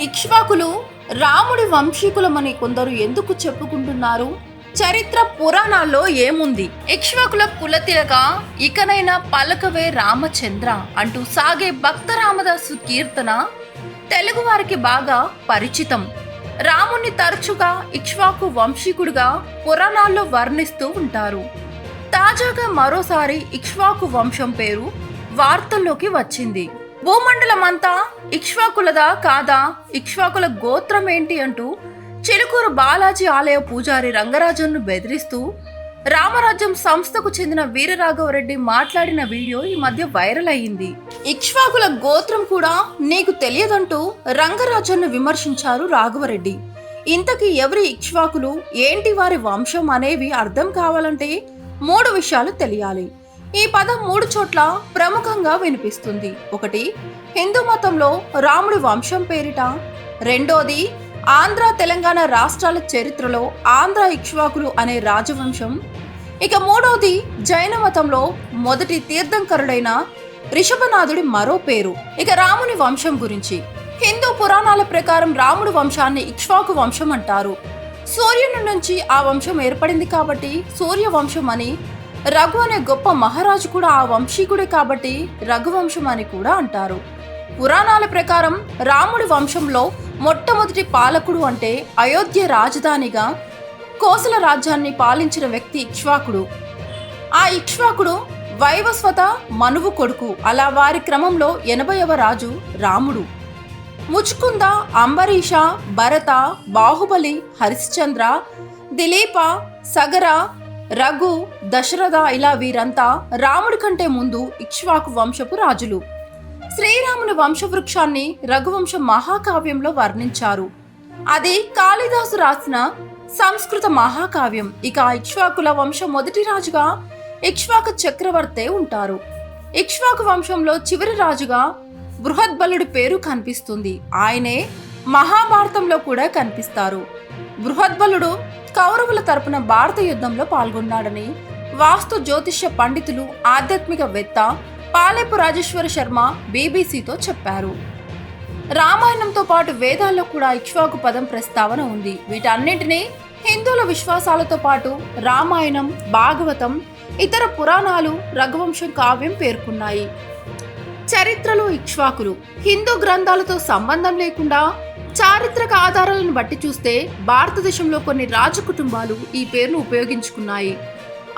ఇక్ష్వాకులు రాముడి వంశీకులమని కొందరు ఎందుకు చెప్పుకుంటున్నారు? చరిత్ర పురాణాల్లో ఏముంది? ఇక్ష్వాకుల కులతిలక ఇకనైనా పలకవే రామచంద్ర అంటూ సాగే భక్త రామదాసు కీర్తన తెలుగువారికి బాగా పరిచితం. రాముణ్ణి తరచుగా ఇక్ష్వాకు వంశీకుడుగా పురాణాల్లో వర్ణిస్తూ ఉంటారు. తాజాగా మరోసారి ఇక్ష్వాకు వంశం పేరు వార్తల్లోకి వచ్చింది. భూమండలమంతా ఇక్ష్వాకులదా కాదా? ఇక్ష్వాకుల గోత్రం ఏంటి అంటూ చిలుకూరు బాలాజీ ఆలయ పూజారి రంగరాజన్ను బెదిరిస్తూ రామరాజ్యం సంస్థకు చెందిన వీరరాఘవరెడ్డి మాట్లాడిన వీడియో ఈ మధ్య వైరల్ అయ్యింది. ఇక్ష్వాకుల గోత్రం కూడా నీకు తెలియదంటూ రంగరాజన్ను విమర్శించారు రాఘవరెడ్డి. ఇంతకీ ఎవరి ఇక్ష్వాకులు? ఏంటి వారి వంశం అనేవి అర్థం కావాలంటే మూడు విషయాలు తెలియాలి. ఈ పదం మూడు చోట్ల ప్రముఖంగా వినిపిస్తుంది. ఒకటి హిందూ మతంలో రాముడి వంశం పేరిట. రెండోది ఆంధ్ర తెలంగాణ రాష్ట్రాల చరిత్రలో ఆంధ్ర ఇక్ష్వాకులు అనే రాజవంశం. ఇక మూడోది జైన మతంలో మొదటి తీర్థంకరుడైన రిషభనాథుడి మరో పేరు. ఇక రాముని వంశం గురించి. హిందూ పురాణాల ప్రకారం రాముడి వంశాన్ని ఇక్ష్వాకు వంశం అంటారు. సూర్యుని నుంచి ఆ వంశం ఏర్పడింది కాబట్టి సూర్య వంశం అని రఘు అనే గొప్ప మహారాజు కూడా ఆ వంశీకుడే కాబట్టి రఘువంశం అని కూడా అంటారు. పురాణాల ప్రకారం రాముడి వంశంలో మొట్టమొదటి పాలకుడు అంటే అయోధ్య రాజధానిగా కోసల రాజ్యాన్ని పాలించిన వ్యక్తి ఇక్ష్వాకుడు. ఆ ఇక్ష్వాకుడు వైవస్వత మనువు కొడుకు అలా వారి క్రమంలో ఎనభైవ రాజు రాముడు. ముచుకుంద అంబరీష భరత బాహుబలి హరిశ్చంద్ర దిలీప సగర రఘు దశరథ ఇలా వీరంతా రాముడి కంటే ముందు ఇక్ష్వాకు వంశపు రాజులు. శ్రీరాముని వంశవృక్షాన్ని రఘువంశ మహాకావ్యంలో వర్ణించారు. అది కాళిదాసు రాసిన సంస్కృత మహాకావ్యం. ఇక ఇక్ష్వాకుల వంశం మొదటి రాజుగా ఇక్ష్వాకు చక్రవర్తే ఉంటారు. ఇక్ష్వాకు వంశంలో చివరి రాజుగా బృహద్బలుడి పేరు కనిపిస్తుంది. ఆయనే మహాభారతంలో కూడా కనిపిస్తారు. బృహద్బలుడు కౌరవుల తరపున భారత యుద్ధంలో పాల్గొన్నాడని వాస్తు జ్యోతిష్య పండితులు ఆధ్యాత్మికవేత్త పాలేపు రాజేశ్వర శర్మ బీబీసీతో చెప్పారు. రామాయణంతో పాటు వేదాల్లో కూడా ఇక్ష్వాకు పదం ప్రస్తావన ఉంది. వీటన్నింటినీ హిందువుల విశ్వాసాలతో పాటు రామాయణం భాగవతం ఇతర పురాణాలు రఘువంశం కావ్యం పేర్కొన్నాయి. చరిత్రలో ఇక్ష్వాకులు హిందూ గ్రంథాలతో సంబంధం లేకుండా చారిత్రక ఆధారాలను బట్టి చూస్తే భారతదేశంలో కొన్ని రాజకుటుంబాలు ఈ పేరును ఉపయోగించుకున్నాయి.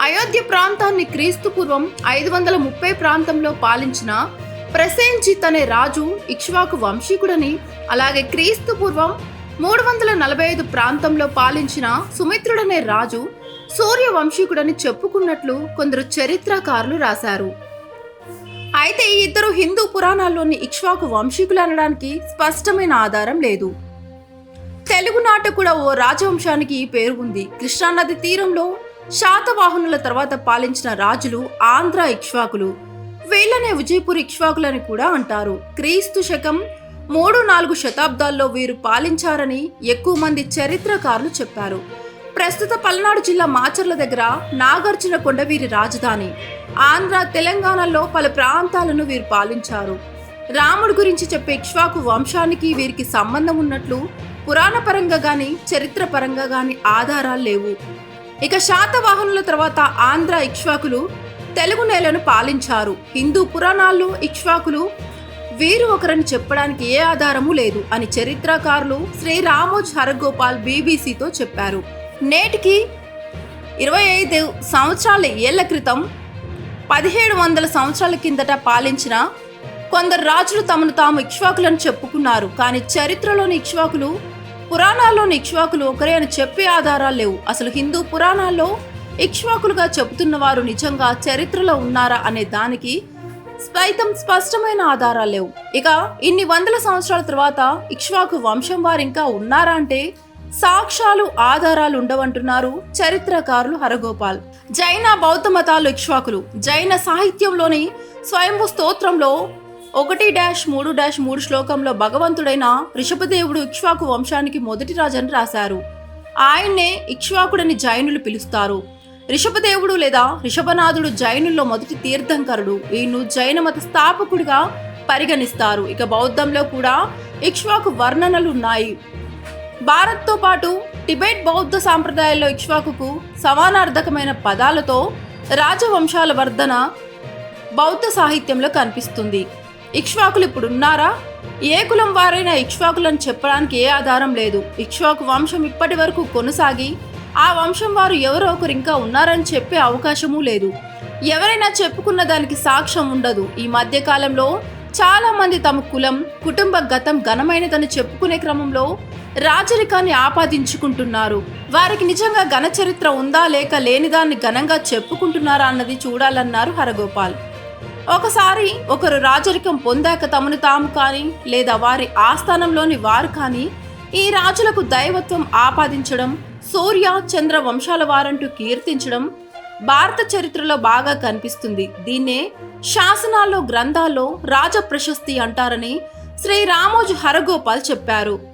అయోధ్య ప్రాంతాన్ని క్రీస్తు పూర్వం ఐదు వందల ముప్పై ప్రాంతంలో పాలించిన ప్రసేన్జిత్ అనే రాజు ఇక్ష్వాకు వంశీకుడని అలాగే క్రీస్తు పూర్వం మూడు వందల నలభై ఐదు ప్రాంతంలో పాలించిన సుమిత్రుడనే రాజు సూర్య వంశీకుడని చెప్పుకున్నట్లు కొందరు చరిత్రకారులు రాశారు. అయితే ఈ ఇద్దరు హిందూ పురాణాల్లోని ఇక్ష్వాకు వంశీకులు అనడానికి స్పష్టమైన ఆధారం లేదు. తెలుగునాట కూడా ఓ రాజవంశానికి ఈ పేరు ఉంది. కృష్ణానది తీరంలో శాతవాహనుల తర్వాత పాలించిన రాజులు ఆంధ్ర ఇక్ష్వాకులు. వీళ్ళనే విజయపూర్ ఇక్ష్వాకులని కూడా అంటారు. క్రీస్తు శకం మూడు నాలుగు శతాబ్దాల్లో వీరు పాలించారని ఎక్కువ మంది చరిత్రకారులు చెప్పారు. ప్రస్తుత పల్నాడు జిల్లా మాచర్ల దగ్గర నాగార్జున కొండ వీరి రాజధాని. ఆంధ్ర తెలంగాణలో పలు ప్రాంతాలను వీరు పాలించారు. రాముడు గురించి చెప్పే ఇక్ష్వాకు వంశానికి వీరికి సంబంధం ఉన్నట్లు పురాణపరంగా గాని చరిత్ర పరంగా గాని ఆధారాలు లేవు. ఇక శాతవాహనుల తర్వాత ఆంధ్ర ఇక్ష్వాకులు తెలుగు నేలను పాలించారు. హిందూ పురాణాల్లో ఇక్ష్వాకులు వీరు ఒకరని చెప్పడానికి ఏ ఆధారము లేదు అని చరిత్రకారులు శ్రీ రామోజ్ హరగోపాల్ బీబీసీతో చెప్పారు. నేటికి ఇరవై ఐదు సంవత్సరాల ఏళ్ళ క్రితం పదిహేడు వందల సంవత్సరాల కిందట పాలించిన కొందరు రాజులు తమను తాము ఇక్ష్వాకులను చెప్పుకున్నారు. కానీ చరిత్రలోని ఇక్ష్వాకులు పురాణాల్లోని ఇక్ష్వాకులు ఒకరే అని చెప్పే ఆధారాలు లేవు. అసలు హిందూ పురాణాల్లో ఇక్ష్వాకులుగా చెబుతున్న వారు నిజంగా చరిత్రలో ఉన్నారా అనే దానికి స్వైతం స్పష్టమైన ఆధారాలు లేవు. ఇక ఇన్ని వందల సంవత్సరాల తర్వాత ఇక్ష్వాకు వంశం వారు ఇంకా ఉన్నారా అంటే సాక్ష్యాలు ఆధారాలు ఉండవంటున్నారు చరిత్రకారులు హరగోపాల్. జైన బౌద్ధ మతాలు ఇక్ష్వాకులు. జైన సాహిత్యంలోని స్వయంభు స్తోత్రంలో ఒకటి డాష్ మూడు డాష్ మూడు శ్లోకంలో భగవంతుడైన ఋషభదేవుడు ఇక్ష్వాకు వంశానికి మొదటి రాజని రాశారు. ఆయన్నే ఇక్ష్వాకుడని జైనులు పిలుస్తారు. ఋషభదేవుడు లేదా ఋషభనాథుడు జైనుల్లో మొదటి తీర్థంకరుడు. ఈయన్ను జైన మత స్థాపకుడిగా పరిగణిస్తారు. ఇక బౌద్ధంలో కూడా ఇక్ష్వాకు వర్ణనలు ఉన్నాయి. భారత్తో పాటు టిబెట్ బౌద్ధ సాంప్రదాయాల్లో ఇక్ష్వాకుకు సమానార్థకమైన పదాలతో రాజవంశాల వర్ధన బౌద్ధ సాహిత్యంలో కనిపిస్తుంది. ఇక్ష్వాకులు ఇప్పుడున్నారా? ఏ కులం వారైనా ఇక్ష్వాకులను చెప్పడానికి ఏ ఆధారం లేదు. ఇక్ష్వాకు వంశం ఇప్పటి వరకు కొనసాగి ఆ వంశం వారు ఎవరో ఒకరు ఇంకా ఉన్నారని చెప్పే అవకాశమూ లేదు. ఎవరైనా చెప్పుకున్న దానికి సాక్ష్యం ఉండదు. ఈ మధ్యకాలంలో చాలామంది తమ కులం కుటుంబ గతం ఘనమైనదని చెప్పుకునే క్రమంలో రాజరికాన్ని ఆపాదించుకుంటున్నారు. వారికి నిజంగా ఘన చరిత్ర ఉందా లేక లేనిదాన్ని ఘనంగా చెప్పుకుంటున్నారా అన్నది చూడాలన్నారు హరగోపాల్. ఒకసారి ఒకరు రాజరికం పొందాక తమను తాము కానీ లేదా వారి ఆస్థానంలోని వారు కానీ ఈ రాజులకు దైవత్వం ఆపాదించడం సూర్య చంద్ర వంశాల వారంటూ కీర్తించడం భారత చరిత్రలో బాగా కనిపిస్తుంది. దీన్నే శాసనాల్లో గ్రంథాల్లో రాజ ప్రశస్తి అంటారని శ్రీ రామోజు హరగోపాల్ చెప్పారు.